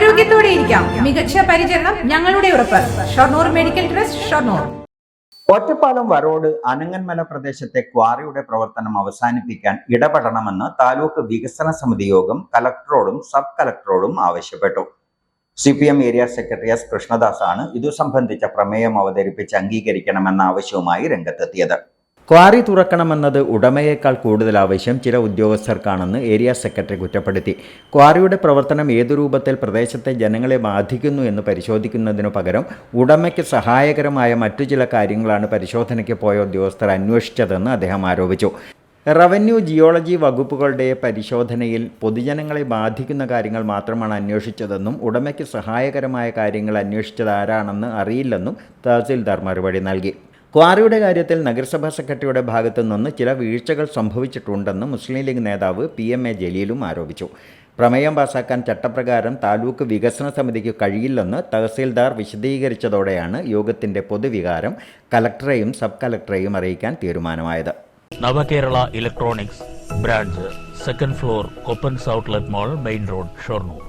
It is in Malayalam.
ആരോഗ്യത്തോടെ ഇരിക്കാം. മികച്ച പരിചരണം ഞങ്ങളുടെ ഉറപ്പ്. Shoranur medical trust Shoranur. Ottapalam Varode Ananganmala പ്രദേശത്തെ ക്വാറിയുടെ പ്രവർത്തനം അവസാനിപ്പിക്കാൻ ഇടപെടണമെന്ന് താലൂക്ക് വികസന സമിതി യോഗം കലക്ടറോടും സബ് കലക്ടറോടും ആവശ്യപ്പെട്ടു. C P M area secretary S കൃഷ്ണദാസാണ് ഇതു സംബന്ധിച്ച പ്രമേയം അവതരിപ്പിച്ച് അംഗീകരിക്കണമെന്ന ആവശ്യവുമായി രംഗത്തെത്തിയത്. ക്വാറി തുറക്കണമെന്നത് ഉടമയേക്കാൾ കൂടുതൽ ആവശ്യം ചില ഉദ്യോഗസ്ഥർക്കാണെന്ന് ഏരിയ സെക്രട്ടറി കുറ്റപ്പെടുത്തി. ക്വാറിയുടെ പ്രവർത്തനം ഏതു രൂപത്തിൽ പ്രദേശത്തെ ജനങ്ങളെ ബാധിക്കുന്നു എന്ന് പരിശോധിക്കുന്നതിനു പകരം ഉടമയ്ക്ക് സഹായകരമായ മറ്റു ചില കാര്യങ്ങളാണ് പരിശോധനയ്ക്ക് പോയ ഉദ്യോഗസ്ഥർ അന്വേഷിച്ചതെന്ന് അദ്ദേഹം ആരോപിച്ചു. റവന്യൂ ജിയോളജി വകുപ്പുകളുടെ പരിശോധനയിൽ പൊതുജനങ്ങളെ ബാധിക്കുന്ന കാര്യങ്ങൾ മാത്രമാണ് അന്വേഷിച്ചതെന്നും ഉടമയ്ക്ക് സഹായകരമായ കാര്യങ്ങൾ അന്വേഷിച്ചത് ആരാണെന്ന് അറിയില്ലെന്നും തഹസിൽദാർ മറുപടി നൽകി. ക്വാറിയുടെ കാര്യത്തിൽ നഗരസഭാ സെക്രട്ടറിയുടെ ഭാഗത്തു നിന്ന് ചില വീഴ്ചകൾ സംഭവിച്ചിട്ടുണ്ടെന്ന് മുസ്ലിം ലീഗ് നേതാവ് പി എം എ ജലീലും ആരോപിച്ചു. പ്രമേയം പാസാക്കാൻ ചട്ടപ്രകാരം താലൂക്ക് വികസന സമിതിക്ക് കഴിയില്ലെന്ന് തഹസീൽദാർ വിശദീകരിച്ചതോടെയാണ് യോഗത്തിന്റെ പൊതുവികാരം കലക്ടറെയും സബ് കലക്ടറെയും അറിയിക്കാൻ തീരുമാനമായത്. Navakerala electronics branch second floor Koppans outlet mall main road Shoranur.